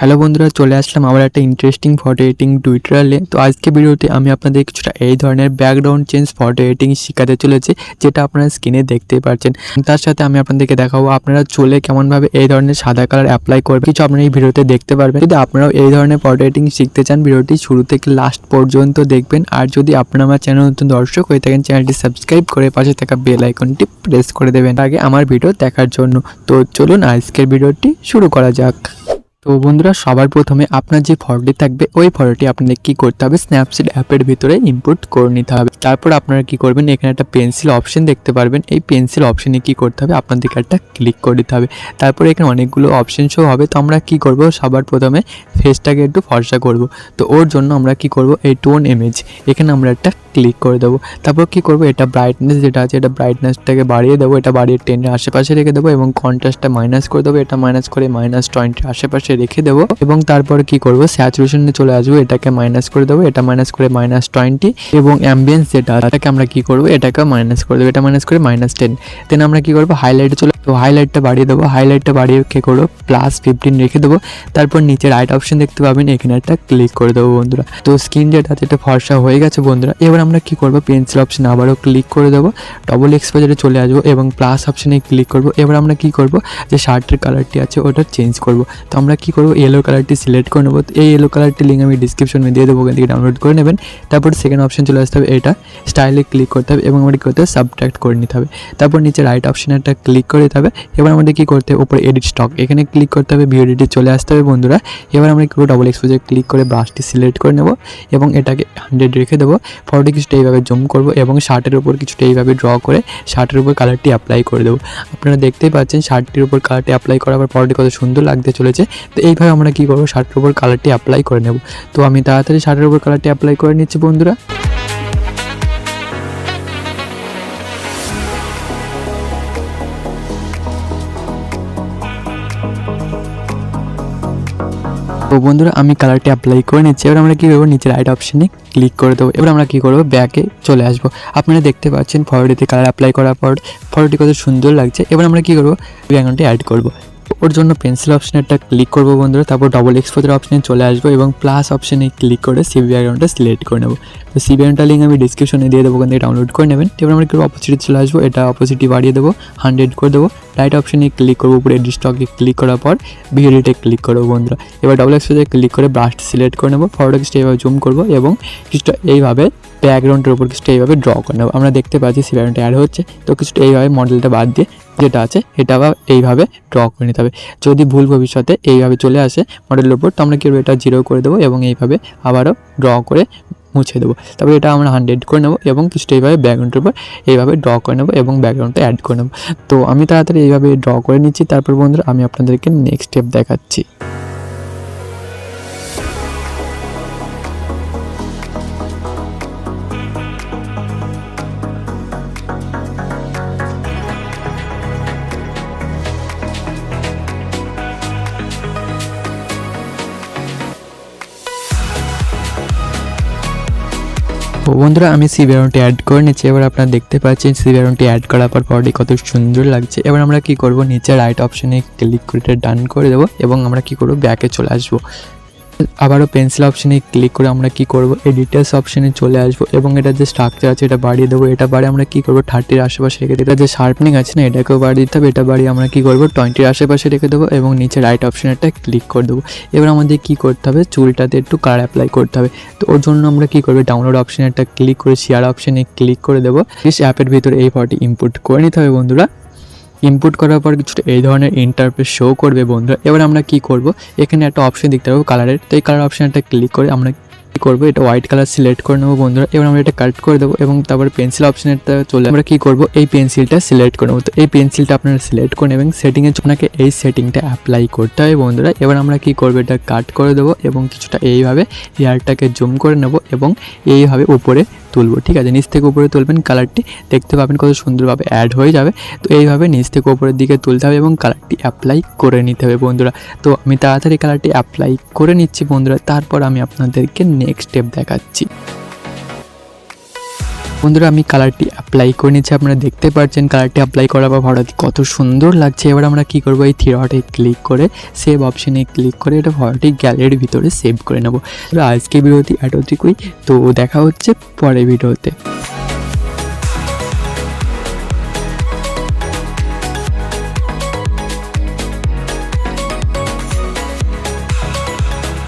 Hello বন্ধুরা, চলে আসলাম আবার একটা ইন্টারেস্টিং ফটো এডিটিং টুইটারে তো আজকে ভিডিওতে আমি আপনাদের কিছুটা এই ধরনের ব্যাকগ্রাউন্ড চেঞ্জ ফটো এডিটিং শেখাতে চলেছি, যেটা আপনারা স্ক্রিনে দেখতেই পাচ্ছেন তার সাথে আমি আপনাদেরকে দেখাবো আপনারা চলে কেমনভাবে এই ধরনের সাদা কালার অ্যাপ্লাই করবে কিছু আপনারা এই ভিডিওতে দেখতে পারবেন। যদি আপনারাও এই ধরনের ফটো এডিটিং শিখতে চান, ভিডিওটি শুরু থেকে লাস্ট পর্যন্ত দেখবেন। আর যদি আপনারা আমার চ্যানেল নতুন দর্শক হয়ে থাকেন চ্যানেলটি সাবস্ক্রাইব করে পাশে থাকা বেল আইকনটি প্রেস করে দেবেন। আগে আমার ভিডিও দেখার জন্য। তো চলুন আজকের ভিডিওটি শুরু করা যাক। তো বন্ধুরা, সবার প্রথমে আপনার যে ফটোটি থাকবে, ওই ফটোটি আপনাদের কি করতে হবে? স্ন্যাপসিট অ্যাপের ভিতরে ইনপুট করে নিতে হবে। তারপর আপনারা কি করবেন? এখানে একটা পেন্সিল অপশন দেখতে পারবেন। এই পেন্সিল অপশনে কি করতে হবে? আপনাদেরকে একটা ক্লিক করে দিতে হবে। তারপরে এখানে অনেকগুলো অপশন শো হবে। তো আমরা কি করব? সবার প্রথমে ফেসটাকে একটু ফর্সা করব। তো ওর জন্য আমরা কি করব? এই টোন ইমেজ এখানে আমরা একটা ক্লিক করে দেবো। তারপর কি করব? এটা ব্রাইটনেস যেটা আছে, এটা ব্রাইটনেসটাকে বাড়িয়ে দেবো। এটা বাড়িয়ে টেনের আশেপাশে রেখে দেবো এবং কন্ট্রাস্টটা মাইনাস করে দেবো। এটা মাইনাস করে মাইনাস টোয়েন্টির আশেপাশে রেখে দেবো এবং তারপরে কি করব? স্যাচুরেশনে চলে আসব, এটাকে মাইনাস করে দেবো, এটা মাইনাস করে মাইনাস টোয়েন্টি এবং অ্যাম্বিয়েন্স যেটা, এটাকে আমরা কি করব? এটাকে মাইনাস করে দেবো, এটা মাইনাস করে মাইনাস টেন দেন আমরা কি করব? হাইলাইটে চলে তো হাইলাইটটা বাড়িয়ে দেবো। হাইলাইটটা বাড়িয়ে কি করব প্লাস ফিফটিন রেখে দেবো। তারপর নিচে রাইট অপশন দেখতে পাবেন, এখানে একটা ক্লিক করে দেবো বন্ধুরা। তো স্ক্রিন যেটা এটা ফর্সা হয়ে গেছে বন্ধুরা। এবার আমরা কি করব? পেন্সিল অপশন আবারও ক্লিক করে দেবো। ডবল এক্সপোজারে চলে আসব এবং প্লাস অপশনে ক্লিক করব। এবার আমরা কি করব? যে শার্টের কালারটি আছে, ওটা চেঞ্জ করব। তো আমরা কি করব? ইয়েলো কালারটি সিলেক্ট করে নেব। এই ইয়েলো কালারটি লিঙ্ক আমি ডিসক্রিপশনে দিয়ে দেবো, ওখান থেকে ডাউনলোড করে নেবেন। তারপর সেকেন্ড অপশন চলে আসতে হবে, এটা স্টাইলে ক্লিক করতে হবে এবং আমাদের করতে হবে সাবট্রাক্ট করে নিতে হবে। তারপর নিচে রাইট অপশনে একটা ক্লিক করে হবে। এবার আমাদের কি করতে হবে? উপরে এডিট স্টক এখানে ক্লিক করতে হবে ভিডিও এডিটে চলে আসতে হবে বন্ধুরা। এবার আমরা কি ডবল এক্সপোজার ক্লিক করে ব্রাশটি সিলেক্ট করে নেব এবং এটাকে হান্ড্রেড রেখে দেবো। ফটোটি কিছুটা এইভাবে জুম করব এবং শার্টের উপর কিছুটা এইভাবে ড্র করে শার্টের উপর কালারটি অ্যাপ্লাই করে দেবো। আপনারা দেখতেই পাচ্ছেন শার্টটির উপর কালারটি অ্যাপ্লাই করার পর ফটোটি কত সুন্দর লাগতে চলেছে। তো এইভাবে আমরা কি করব? শার্টের উপর কালারটি অ্যাপ্লাই করে নেব। তো আমি তাড়াতাড়ি শার্টের উপর কালারটি অ্যাপ্লাই করে নিচ্ছি বন্ধুরা। বন্ধুরা, আমি কালারটি অ্যাপ্লাই করে নিচ্ছি। এবার আমরা কী করব? নিচে রাইট অপশানে ক্লিক করে দেবো। এবার আমরা কী করব? ব্যাকে চলে আসব। আপনারা দেখতে পাচ্ছেন ফটোটিতে কালার অ্যাপ্লাই করার পর ফটোটি কত সুন্দর লাগছে। এবার আমরা কী করব? ব্যাকগ্রাউন্ডটি অ্যাড করব। ওর জন্য পেন্সিল অপশানে একটা ক্লিক করব বন্ধুরা। তারপর ডবল এক্সপোজার অপশানে চলে আসব এবং প্লাস অপশানে ক্লিক করে সিবি ব্যাকগ্রাউন্ডটা সিলেক্ট করে নেব। তো সিবি ব্যাকগ্রাউন্ডটা লিঙ্ক আমি ডিসক্রিপশনে দিয়ে দেবো, ওখান থেকে ডাউনলোড করে নেবেন। এবার আমরা কি অপোজিটে চলে আসব। এটা অপোজিটি বাড়িয়ে দেবো হান্ড্রেড করে দেবো। রাইট অপশানে ক্লিক করব উপরে এডিট স্টকে ক্লিক করার পর ভিডিওতে ক্লিক করব বন্ধুরা। এবার ডবল এক্সপোজারে ক্লিক করে ব্রাশটি সিলেক্ট করে নেব ফটোটা এইভাবে জুম করব এবং কিছুটা এইভাবে ব্যাকগ্রাউন্ডের উপর কিছুটা এইভাবে ড্র করে নেব। আমরা দেখতে পাচ্ছি সি ব্যাকগ্রাউন্ডটা অ্যাড হচ্ছে। তো কিছুটা এইভাবে মডেলটা বাদ দিয়ে যেটা আছে এটা আবার এইভাবে ড্র করে নিতে হবে। যদি ভুল ভবিষ্যতে এইভাবে চলে আসে মডেলের উপর, তো আমরা কীভাবে এটা জিরো করে দেবো এবং এইভাবে আবারও ড্র করে মুছে দেবো। তারপরে এটা আমরা হান্ড্রেড করে নেব এবং কিছুটা এইভাবে ব্যাকগ্রাউন্ডের উপর এইভাবে ড্র করে নেব এবং ব্যাকগ্রাউন্ডটা অ্যাড করে নেব। তো আমি তাড়াতাড়ি এইভাবে ড্র করে নিচ্ছি। তারপর বন্ধুরা, আমি আপনাদেরকে নেক্সট স্টেপ দেখাচ্ছি। বন্ধুরা, আমি সি ব্যারনটি অ্যাড করে নিচ্ছি। এবার আপনারা দেখতে পাচ্ছেন সি অ্যাড করার পর পরটি কত সুন্দর লাগছে। এবার আমরা কি করব? নিচে রাইট অপশনে ক্লিক করে ডান করে দেবো এবং আমরা কি করব? ব্যাকে চলে আসব। আবারও পেন্সিল অপশানে ক্লিক করে আমরা কি করব? এই ডিটেলস অপশনে চলে আসব এবং এটা যে স্ট্রাকচার আছে এটা বাড়িয়ে দেবো। এটা বাড়িয়ে আমরা কি করব? থার্টির আশেপাশে রেখে দেবো। এটা যে শার্পনিং আছে না, এটাকেও বাড়িয়ে দিতে হবে। এটা বাড়িয়ে আমরা কি করব? টোয়েন্টির আশেপাশে রেখে দেবো এবং নিচে রাইট অপশনে একটা ক্লিক করে দেবো। এবার আমাদের কি করতে হবে? চুলটাতে একটু কালার অ্যাপ্লাই করতে হবে। তো ওর জন্য আমরা কি করব? ডাউনলোড অপশনে একটা ক্লিক করে শেয়ার অপশানে ক্লিক করে দেবো। অ্যাপের ভিতরে এই ফটোটি ইনপুট করে নিতে হবে বন্ধুরা। ইনপুট করার পর কিছুটা এই ধরনের ইন্টারফেস শো করবে বন্ধুরা। এবার আমরা কি করব? এখানে একটা অপশন দেখতে পাবো কালারের তো এই কালার অপশনটা ক্লিক করে আমরা কি করব? এটা হোয়াইট কালার সিলেক্ট করে নেব বন্ধুরা। এবার আমরা এটা কাট করে দেবো এবং তারপর পেন্সিল অপশনটা চলে আমরা কি করব? এই পেন্সিলটা সিলেক্ট করে নেব। তো এই পেন্সিলটা আপনারা সিলেক্ট করে নেবেন। সেটিংয়ে আপনাকে এই সেটিংটা অ্যাপ্লাই করতে হবে বন্ধুরা। এবার আমরা কি করব? এটা কাট করে দেবো এবং কিছুটা এইভাবে হেয়ারটাকে জুম করে নেব এবং এইভাবে উপরে তুলবো। ঠিক আছে, নিচ থেকে উপরে তুলবেন কালারটি দেখতে পাবেন কত সুন্দরভাবে অ্যাড হয়ে যাবে। তো এইভাবে নিচ থেকে উপরের দিকে তুলতে হবে এবং কালারটি অ্যাপ্লাই করে নিতে হবে বন্ধুরা। তো আমি তাড়াতাড়ি কালারটি অ্যাপ্লাই করে নিচ্ছি বন্ধুরা। তারপর আমি আপনাদেরকে নেক্সট স্টেপ দেখাচ্ছি। বন্ধুরা, আমি কালারটি অ্যাপ্লাই করে নিচ্ছি আপনারা দেখতে পাচ্ছেন কালারটি অ্যাপ্লাই করার পর ভরাটি কত সুন্দর লাগছে। এবার আমরা কি করব? এই থিরটে ক্লিক করে সেভ অপশানে ক্লিক করে এটা ভরাটি গ্যালারির ভিতরে সেভ করে নেব। আজকে ভিডিওটি এতটুকুই। তো দেখা হচ্ছে পরের ভিডিওতে